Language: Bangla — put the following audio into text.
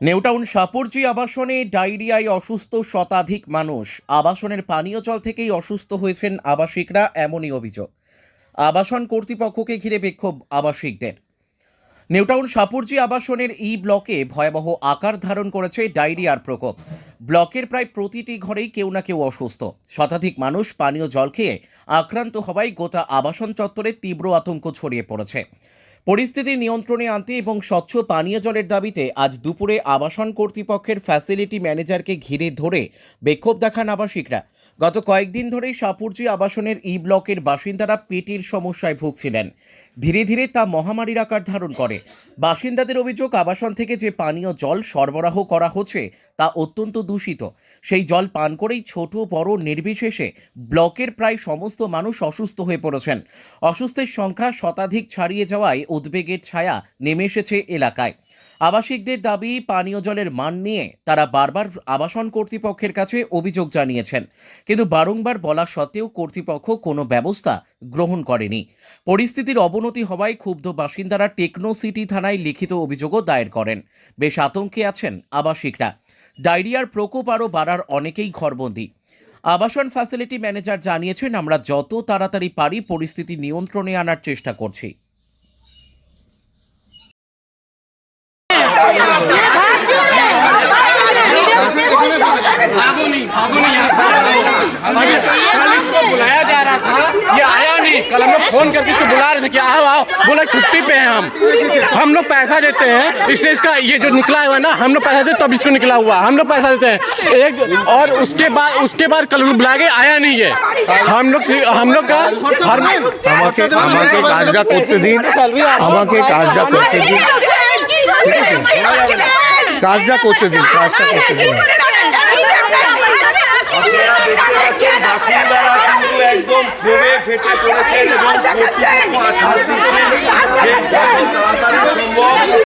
নিউটাউন সাপুরজি আবাসনে ডায়রিয়ায় অসুস্থ শতাধিক মানুষ। আবাসনের পানীয় জল থেকেই অসুস্থ হয়েছেন আবাসিকরা, এমনই অভিযোগ। আবাসন কর্তৃপক্ষকে ঘিরে বিক্ষোভ আবাসিকদের। নিউটাউন সাপুরজি আবাসনের ই ব্লকে ভয়াবহ আকার ধারণ করেছে ডায়রিয়ার প্রকোপ। ব্লকের প্রায় প্রতিটি ঘরেই কেউ না কেউ অসুস্থ। শতাধিক মানুষ পানীয় জল খেয়ে আক্রান্ত হওয়ায় গোটা আবাসন চত্বরে তীব্র আতঙ্ক ছড়িয়ে পড়েছে। পরিস্থিতি নিয়ন্ত্রণে আনতে এবং স্বচ্ছ পানীয় জলের দাবিতে আজ দুপুরে আবাসন কর্তৃপক্ষের ফ্যাসিলিটি ম্যানেজারকে ঘিরে ধরে বিক্ষোভ দেখান আবাসিকরা। গত কয়েকদিন ধরেই সাপুরজি আবাসনের ই ব্লকের বাসিন্দারা পেটের সমস্যায় ভুগছিলেন। ধীরে ধীরে তা মহামারীর আকার ধারণ করে। বাসিন্দাদের অভিযোগ, আবাসন থেকে যে পানীয় জল সরবরাহ করা হচ্ছে তা অত্যন্ত দূষিত। সেই জল পান করেই ছোট, বড়, নির্বিশেষে ব্লকের প্রায় সমস্ত মানুষ অসুস্থ হয়ে পড়েছেন। অসুস্থের সংখ্যা শতাধিক ছাড়িয়ে যাওয়ায় উদ্বেগের ছায়া নেমে এসেছে এলাকায়। আবাসিকদের দাবি, পানীয় জলের মান নিয়ে তারা বারবার আবাসন কর্তৃপক্ষের কাছে অভিযোগ জানিয়েছেন। কিন্তু বারংবার বলা সত্ত্বেও কর্তৃপক্ষ কোনো ব্যবস্থা গ্রহণ করেনি। পরিস্থিতির অবনতি হওয়ায় ক্ষুব্ধ বাসিন্দারা টেকনো সিটি থানায় লিখিত অভিযোগও দায়ের করেন। বেশ আতঙ্কে আছেন আবাসিকরা। ডায়রিয়ার প্রকোপ আরও বাড়ার অনেকেই ঘরবন্দি। আবাসন ফ্যাসিলিটি ম্যানেজার জানিয়েছেন, আমরা যত তাড়াতাড়ি পারি পরিস্থিতি নিয়ন্ত্রণে আনার চেষ্টা করছি। कल इसको बुलाया जा रहा था ये आया नहीं कल हम लोग फोन करके इसको बुला रहे थे कि आओ आओ बोला छुट्टी पे हैं हम हम लोग पैसा देते हैं इससे इसका ये जो निकला हुआ है ना हम लोग पैसा देते तब इसको निकला हुआ हम लोग पैसा देते हैं एक और उसके बाद उसके बाद कल बुला के आया नहीं है हम लोग से- हम लोग का हर আমাকে আমাকে কাজটা করতে দিন আমাকে কাজটা করতে দিন কাজটা করতে দিন কাজটা করতে দিন। একদম ফেটে এবং